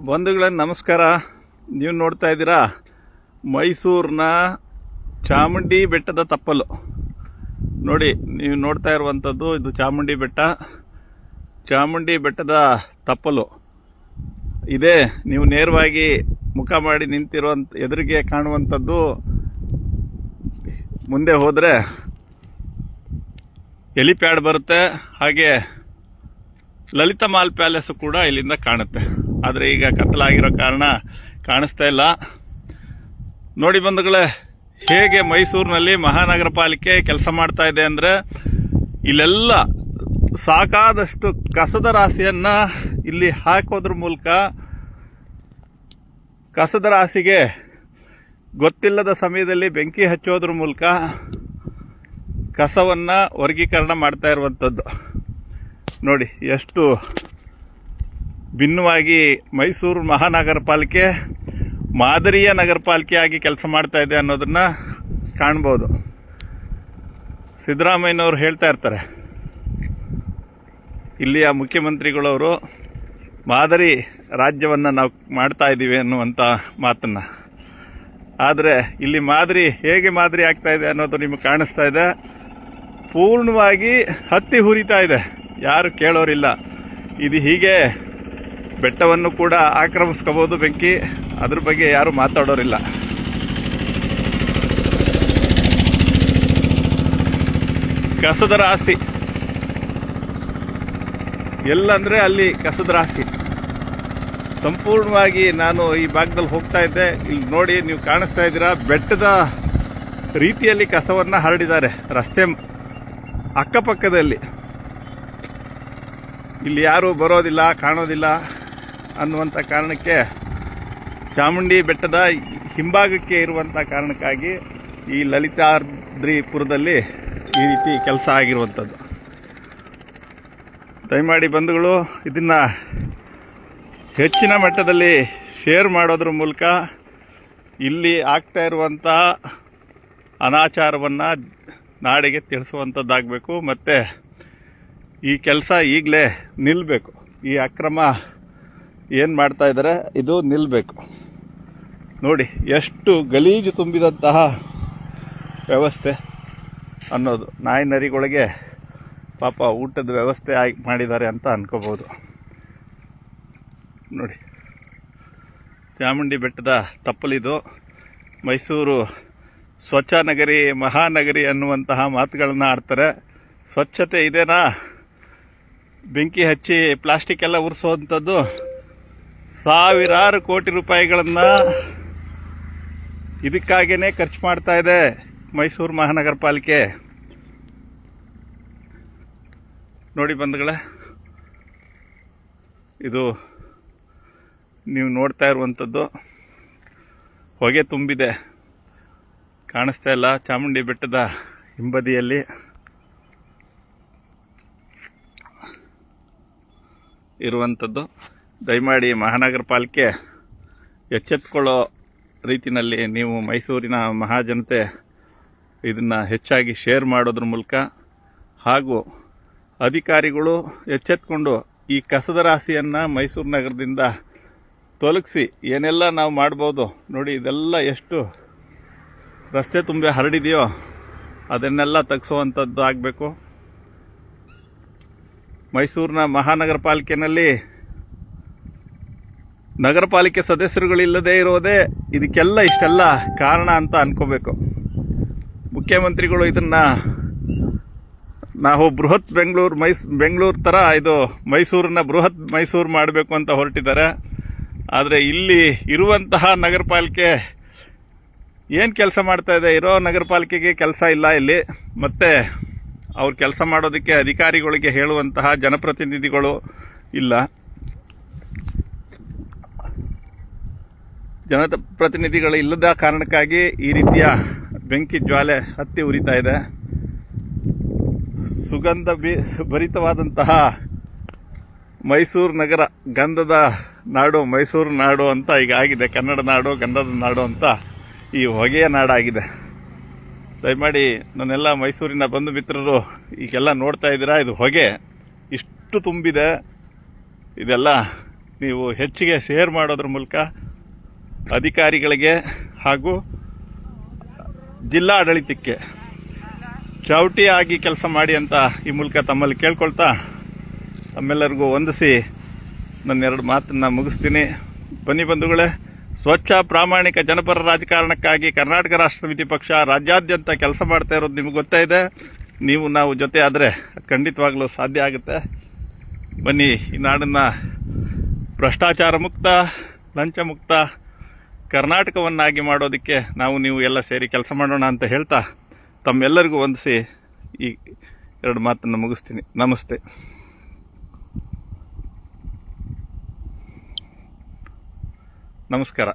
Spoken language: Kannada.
ಬಂಧುಗಳೇ, ನಮಸ್ಕಾರ. ನೀವು ನೋಡ್ತಾ ಇದ್ದೀರಾ? ಮೈಸೂರಿನ ಚಾಮುಂಡಿ ಬೆಟ್ಟದ ತಪ್ಪಲು. ನೋಡಿ, ನೀವು ನೋಡ್ತಾ ಇರುವಂಥದ್ದು ಇದು ಚಾಮುಂಡಿ ಬೆಟ್ಟ. ಚಾಮುಂಡಿ ಬೆಟ್ಟದ ತಪ್ಪಲು. ಇದೇ, ನೀವು ನೇರವಾಗಿ ಮುಖ ಮಾಡಿ ನಿಂತಿರುವಂಥ, ಎದುರಿಗೆ ಕಾಣುವಂಥದ್ದು. ಮುಂದೆ ಹೋದರೆ ಎಲಿಪ್ಯಾಡ್ ಬರುತ್ತೆ. ಹಾಗೆ ಲಲಿತಾ ಮಾಲ್ ಪ್ಯಾಲೇಸು ಕೂಡ ಇಲ್ಲಿಂದ ಕಾಣುತ್ತೆ. ಆದರೆ ಈಗ ಕತ್ತಲಾಗಿರೋ ಕಾರಣ ಕಾಣಿಸ್ತಾ ಇಲ್ಲ. ನೋಡಿ ಬಂಧುಗಳೇ, ಹೇಗೆ ಮೈಸೂರಿನಲ್ಲಿ ಮಹಾನಗರ ಪಾಲಿಕೆ ಕೆಲಸ ಮಾಡ್ತಾ ಇದೆ ಅಂದರೆ ಇಲ್ಲೆಲ್ಲ ಸಾಕಾದಷ್ಟು ಕಸದ ರಾಶಿಯನ್ನು ಇಲ್ಲಿ ಹಾಕೋದ್ರ ಮೂಲಕ ಕಸದ ರಾಶಿಗೆ ಗೊತ್ತಿಲ್ಲದ ಸಮಯದಲ್ಲಿ ಬೆಂಕಿ ಹಚ್ಚೋದ್ರ ಮೂಲಕ ಕಸವನ್ನು ವರ್ಗೀಕರಣ ಮಾಡ್ತಾ ಇರುವಂಥದ್ದು ನೋಡಿ, ಎಷ್ಟು ಭಿನ್ನವಾಗಿ ಮೈಸೂರು ಮಹಾನಗರ ಪಾಲಿಕೆ ಮಾದರಿಯ ನಗರ ಪಾಲಿಕೆಯಾಗಿ ಕೆಲಸ ಮಾಡ್ತಾ ಇದೆ ಅನ್ನೋದನ್ನ ಕಾಣ್ಬೋದು. ಸಿದ್ದರಾಮಯ್ಯನವರು ಹೇಳ್ತಾ ಇರ್ತಾರೆ. ಇಲ್ಲಿಯ ಮುಖ್ಯಮಂತ್ರಿಗಳವರು ಮಾದರಿ ರಾಜ್ಯವನ್ನು ನಾವು ಮಾಡ್ತಾ ಇದ್ದೀವಿ ಅನ್ನುವಂಥ ಮಾತನ್ನ. ಆದರೆ ಇಲ್ಲಿ ಮಾದರಿ ಹೇಗೆ ಮಾದರಿ ಆಗ್ತಾ ಇದೆ ಅನ್ನೋದು ನಿಮಗೆ ಕಾಣಿಸ್ತಾ ಇದೆ. ಪೂರ್ಣವಾಗಿ ಹತ್ತಿ ಹುರಿತಾ ಇದೆ. ಯಾರು ಕೇಳೋರಿಲ್ಲ. ಇದು ಹೀಗೆ ಬೆಟ್ಟವನ್ನು ಕೂಡ ಆಕ್ರಮಿಸ್ಕೋಬಹುದು ಬೆಂಕಿ. ಅದ್ರ ಬಗ್ಗೆ ಯಾರು ಮಾತಾಡೋರಿಲ್ಲ. ಕಸದ ರಾಶಿ. ಎಲ್ಲಂದ್ರೆ ಅಲ್ಲಿ ಕಸದ ರಾಶಿ. ಸಂಪೂರ್ಣವಾಗಿ ನಾನು ಈ ಭಾಗದಲ್ಲಿ ಹೋಗ್ತಾ ಇದ್ದೆ. ಇಲ್ಲಿ ನೋಡಿ ನೀವು ಕಾಣಿಸ್ತಾ ಇದ್ದೀರಾ, ಬೆಟ್ಟದ ರೀತಿಯಲ್ಲಿ ಕಸವನ್ನ ಹರಡಿದ್ದಾರೆ ರಸ್ತೆ ಅಕ್ಕಪಕ್ಕದಲ್ಲಿ. ಇಲ್ಲಿ ಯಾರು ಬರೋದಿಲ್ಲ, ಕಾಣೋದಿಲ್ಲ. ಅನ್ನುವಂಥ ಕಾರಣಕ್ಕೆ ಚಾಮುಂಡಿ ಬೆಟ್ಟದ ಹಿಂಭಾಗಕ್ಕೆ ಇರುವಂಥ ಕಾರಣಕ್ಕಾಗಿ ಈ ಲಲಿತಾದ್ರಿಪುರದಲ್ಲಿ ಈ ರೀತಿ ಕೆಲಸ ಆಗಿರುವಂಥದ್ದು. ದಯಮಾಡಿ ಬಂಧುಗಳು, ಇದನ್ನು ಹೆಚ್ಚಿನ ಮಟ್ಟದಲ್ಲಿ ಶೇರ್ ಮಾಡೋದ್ರ ಮೂಲಕ ಇಲ್ಲಿ ಆಗ್ತಾ ಇರುವಂಥ ಅನಾಚಾರವನ್ನು ನಾಡಿಗೆ ತಿಳಿಸುವಂಥದ್ದಾಗಬೇಕು. ಮತ್ತು ಈ ಕೆಲಸ ಈಗಲೇ ನಿಲ್ಲಬೇಕು ಈ ಅಕ್ರಮ ಏನು ಮಾಡ್ತಾ ಇದ್ದಾರೆ ಇದು ನಿಲ್ಲಬೇಕು ನೋಡಿ, ಎಷ್ಟು ಗಲೀಜು ತುಂಬಿದಂತಹ ವ್ಯವಸ್ಥೆ ಅನ್ನೋದು. ನಾಯಿ ನರಿಗಳಿಗೆ ಪಾಪ ಊಟದ ವ್ಯವಸ್ಥೆ ಆಗಿ ಮಾಡಿದ್ದಾರೆ ಅಂತ ಅನ್ಕೋಬೋದು ನೋಡಿ, ಚಾಮುಂಡಿ ಬೆಟ್ಟದ ತಪ್ಪಲಿದು ಮೈಸೂರು ಸ್ವಚ್ಛ ನಗರಿ ಮಹಾನಗರಿ ಅನ್ನುವಂತಹ ಮಾತುಗಳನ್ನು ಆಡ್ತಾರೆ. ಸ್ವಚ್ಛತೆ ಇದೇನಾ? ಬೆಂಕಿ ಹಚ್ಚಿ ಪ್ಲಾಸ್ಟಿಕ್ ಎಲ್ಲ ಉರಿಸುವಂಥದ್ದು ಸಾವಿರಾರು ಕೋಟಿ ರೂಪಾಯಿಗಳನ್ನು ಇದಕ್ಕಾಗೇ ಖರ್ಚು ಮಾಡ್ತಾ ಇದೆ ಮೈಸೂರು ಮಹಾನಗರ ಪಾಲಿಕೆ. ನೋಡಿ ಬಂಧುಗಳೇ, ಇದು ನೀವು ನೋಡ್ತಾ ಇರುವಂಥದ್ದು ಹೊಗೆ ತುಂಬಿದೆ. ಕಾಣಿಸ್ತಾ ಇಲ್ಲ, ಚಾಮುಂಡಿ ಬೆಟ್ಟದ ಹಿಂಬದಿಯಲ್ಲಿ. ಇರುವಂಥದ್ದು. ದಯಮಾಡಿ ಮಹಾನಗರ ಪಾಲಿಕೆ ಎಚ್ಚೆತ್ಕೊಳ್ಳೋ ರೀತಿಯಲ್ಲಿ ನೀವು ಮೈಸೂರಿನ ಮಹಾಜನತೆ ಇದನ್ನು ಹೆಚ್ಚಾಗಿ ಶೇರ್ ಮಾಡೋದ್ರ ಮೂಲಕ ಹಾಗೂ ಅಧಿಕಾರಿಗಳು ಎಚ್ಚೆತ್ಕೊಂಡು ಈ ಕಸದ ರಾಶಿಯನ್ನು ಮೈಸೂರು ನಗರದಿಂದ ತೊಲಗಿಸಿ ಏನೆಲ್ಲ ನಾವು ಮಾಡ್ಬೋದು ನೋಡಿ ಇದೆಲ್ಲ ಎಷ್ಟು ರಸ್ತೆ ತುಂಬಿ ಹರಡಿದೆಯೋ ಅದನ್ನೆಲ್ಲ ತೆಗೆಸುವಂಥದ್ದು ಆಗಬೇಕು. ಮೈಸೂರಿನ ಮಹಾನಗರ ಪಾಲಿಕೆನಲ್ಲಿ ನಗರ ಪಾಲಿಕೆ ಸದಸ್ಯರುಗಳಿಲ್ಲದೆ ಇರೋದೇ ಇದಕ್ಕೆಲ್ಲ ಇಷ್ಟೆಲ್ಲ ಕಾರಣ ಅಂತ ಅನ್ಕೋಬೇಕು. ಮುಖ್ಯಮಂತ್ರಿಗಳು ಇದನ್ನ ನಾವು ಬೃಹತ್ ಬೆಂಗಳೂರು ಮೈಸ್, ಬೆಂಗಳೂರು ಥರ ಇದು ಮೈಸೂರನ್ನ ಬೃಹತ್ ಮೈಸೂರು ಮಾಡಬೇಕು ಅಂತ ಹೊರಟಿದ್ದಾರೆ. ಆದರೆ ಇಲ್ಲಿ ಇರುವಂತಹ ನಗರ ಪಾಲಿಕೆ ಏನು ಕೆಲಸ ಮಾಡ್ತಾ ಇದೆ? ಇರೋ ನಗರ ಪಾಲಿಕೆಗೆ ಕೆಲಸ ಇಲ್ಲ ಇಲ್ಲಿ. ಮತ್ತೆ ಅವ್ರು ಕೆಲಸ ಮಾಡೋದಕ್ಕೆ ಅಧಿಕಾರಿಗಳಿಗೆ ಹೇಳುವಂತಹ ಜನಪ್ರತಿನಿಧಿಗಳು ಇಲ್ಲ. ಜನಪ್ರತಿನಿಧಿಗಳು ಇಲ್ಲದ ಕಾರಣಕ್ಕಾಗಿ ಈ ರೀತಿಯ ಬೆಂಕಿ ಜ್ವಾಲೆ ಹತ್ತಿ ಉರಿತಾ ಇದೆ. ಸುಗಂಧ ಬಿ ಭರಿತವಾದಂತಹ ಮೈಸೂರು ನಗರ ಗಂಧದ ನಾಡು, ಮೈಸೂರು ನಾಡು ಅಂತ ಈಗ ಆಗಿದೆ. ಕನ್ನಡ ನಾಡು, ಗಂಧದ ನಾಡು ಅಂತ ಈ ಹೊಗೆಯ ನಾಡಾಗಿದೆ. ದಯಮಾಡಿ ನನ್ನೆಲ್ಲ ಮೈಸೂರಿನ ಬಂಧು ಮಿತ್ರರು ಈಗೆಲ್ಲ ನೋಡ್ತಾ ಇದ್ದೀರಾ? ಇದು ಹೊಗೆ. ಇಷ್ಟು ತುಂಬಿದೆ. ಇದೆಲ್ಲ ನೀವು ಹೆಚ್ಚಿಗೆ ಶೇರ್ ಮಾಡೋದ್ರ ಮೂಲಕ ಅಧಿಕಾರಿಗಳಿಗೆ ಹಾಗೂ ಜಿಲ್ಲಾ ಆಡಳಿತಕ್ಕೆ ಚೌಟಿಯಾಗಿ ಕೆಲಸ ಮಾಡಿ ಅಂತ ಈ ಮೂಲಕ ತಮ್ಮಲ್ಲಿ ಕೇಳ್ಕೊಳ್ತಾ ತಮ್ಮೆಲ್ಲರಿಗೂ ವಂದಿಸಿ ನನ್ನ ಎರಡು ಮಾತನ್ನು ಮುಗಿಸ್ತೀನಿ. ಬನ್ನಿ ಬಂಧುಗಳೇ, ಸ್ವಚ್ಛ ಪ್ರಾಮಾಣಿಕ ಜನಪರ ರಾಜಕಾರಣಕ್ಕಾಗಿ ಕರ್ನಾಟಕ ರಾಷ್ಟ್ರ ಸಮಿತಿ ಪಕ್ಷ ರಾಜ್ಯಾದ್ಯಂತ ಕೆಲಸ ಮಾಡ್ತಾ ಇರೋದು ನಿಮಗೆ ಗೊತ್ತೇ ಇದೆ. ನೀವು ನಾವು ಜೊತೆ ಆದರೆ ಖಂಡಿತವಾಗ್ಲೂ ಸಾಧ್ಯ ಆಗುತ್ತೆ. ಬನ್ನಿ, ಈ ನಾಡನ್ನು ಭ್ರಷ್ಟಾಚಾರ ಮುಕ್ತ, ಲಂಚ ಮುಕ್ತ ಕರ್ನಾಟಕವನ್ನಾಗಿ ಮಾಡೋದಕ್ಕೆ ನಾವು ನೀವು ಎಲ್ಲ ಸೇರಿ ಕೆಲಸ ಮಾಡೋಣ ಅಂತ ಹೇಳ್ತಾ ತಮ್ಮೆಲ್ಲರಿಗೂ ವಂದಿಸಿ ಈ ಎರಡು ಮಾತನ್ನು ಮುಗಿಸ್ತೀನಿ. ನಮಸ್ತೆ. ನಮಸ್ಕಾರ.